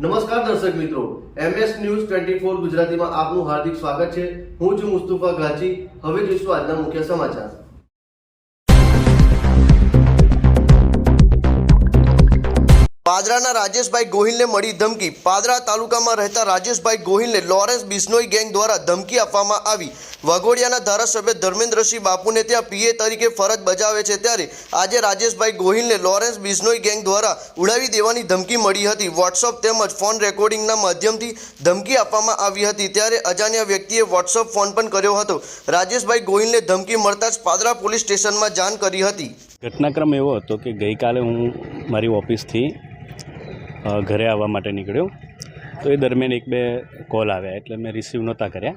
નમસ્કાર દર્શક મિત્રો એમએસ ન્યૂઝ ટ્વેન્ટી ફોર ગુજરાતીમાં આપનું હાર્દિક સ્વાગત છે. હું છું મુસ્તુફા ગાજી હવે જોઈશું આજના મુખ્ય સમાચાર. પાદરાના રાજેશભાઈ ગોહિલને મળી ધમકી. પાદરા તાલુકામાં રહેતા રાજેશભાઈ ગોહિલને લોરેન્સ બિશ્નોઈ ગેંગ દ્વારા ધમકી આપવામાં આવી. વાઘોડિયાના ધારાસભ્ય ધર્મેન્દ્રસિંહ બાપુને ત્યાં પીએ તરીકે ફરજ બજાવે છે ત્યારે આજે રાજેશભાઈ ગોહિલને લોરેન્સ બિશ્નોઈ ગેંગ દ્વારા ઉડાવી દેવાની ધમકી મળી હતી. વોટ્સઅપ તેમજ ફોન રેકોર્ડિંગના માધ્યમથી ધમકી આપવામાં આવી હતી ત્યારે અજાણ્યા વ્યક્તિએ વોટ્સઅપ ફોન પણ કર્યો હતો. રાજેશભાઈ ગોહિલને ધમકી મળતા જ પાદરા પોલીસ સ્ટેશનમાં જાણ કરી હતી. ઘટનાક્રમ એવો હતો કે ગઈકાલે હું મારી ઓફિસથી ઘરે આવવા માટે નીકળ્યો. તો એ દરમિયાન એક બે કોલ આવ્યા, એટલે મેં રિસીવ નહોતા કર્યા.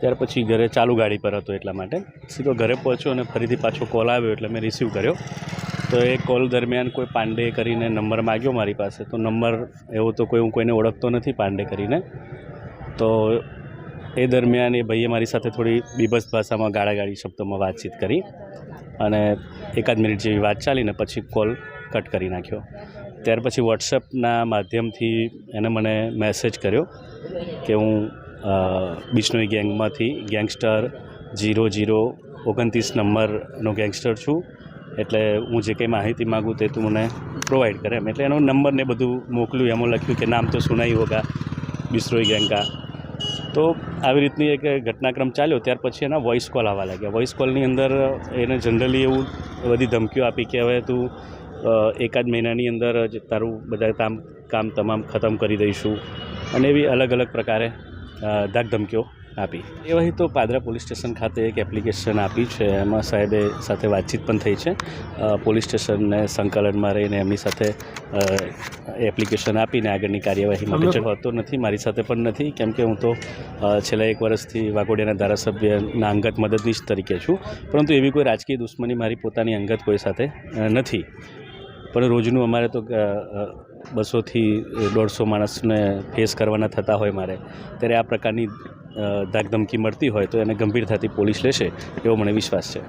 ત્યાર પછી ઘરે ચાલુ ગાડી પર હતો એટલા માટે. સીધો ઘરે પહોંચ્યો અને ફરીથી પાછો કોલ આવ્યો એટલે મેં રિસીવ કર્યો. તો એ કોલ દરમિયાન કોઈ પાંડે કરીને નંબર માગ્યો મારી પાસે. તો નંબર એવો તો કોઈ હું કોઈને ઓળખતો નથી પાંડે કરીને. તો એ દરમિયાન એ ભાઈએ મારી સાથે થોડી બીભસ ભાષામાં ગાળાગાળી શબ્દોમાં વાતચીત કરી અને એકાદ મિનિટ જેવી વાત ચાલીને પછી કોલ કટ કરી નાખ્યો. ત્યાર પછી વોટ્સએપના માધ્યમથી એને મને મેસેજ કર્યો કે હું બિશ્નોઈ ગેંગમાંથી ગેંગસ્ટર જીરો જીરો ઓગણત્રીસ નંબરનો ગેંગસ્ટર છું. એટલે હું જે કંઈ માહિતી માગું તે તું મને પ્રોવાઈડ કરે. એમ એટલે એનો નંબર ને બધું મોકલ્યું, એમાં લખ્યું કે નામ તો સુનાઈ હોગા બિશ્રોઈ ગેંગ. તો આવી રીતની એક ઘટનાક્રમ ચાલ્યો. ત્યાર પછી એના વોઇસ કોલ આવવા લાગ્યા. વોઇસ કોલની અંદર એને જનરલી એવું બધી ધમકીઓ આપી કે હવે તું એકાદ મહિનાની અંદર જ તારું બધા કામ કામ તમામ ખતમ કરી દઈશું. અને એવી અલગ અલગ પ્રકારે ધાકધમકીઓ આપી. એવા તો પાદરા પોલીસ સ્ટેશન ખાતે એક એપ્લિકેશન આપી છે. એમાં સાહેબે સાથે વાતચીત પણ થઈ છે. પોલીસ સ્ટેશનને સંકલનમાં રહીને એમની સાથે એપ્લિકેશન આપીને આગળની કાર્યવાહી માટે જવાતો નથી મારી સાથે પણ નથી કેમ કે હું તો છેલ્લા એક વર્ષથી વાઘોડિયાના ધારાસભ્યના અંગત મદદનીશ તરીકે છું. પરંતુ એવી કોઈ રાજકીય દુશ્મની મારી પોતાની અંગત કોઈ સાથે નથી. પણ રોજનું અમારે તો બસોથી દોઢસો માણસને ફેસ કરવાના થતા હોય મારે. ત્યારે આ પ્રકારની ધાકધમકી મળતી હોય તો એને ગંભીરતાથી પોલીસ લેશે, એવો મને વિશ્વાસ છે.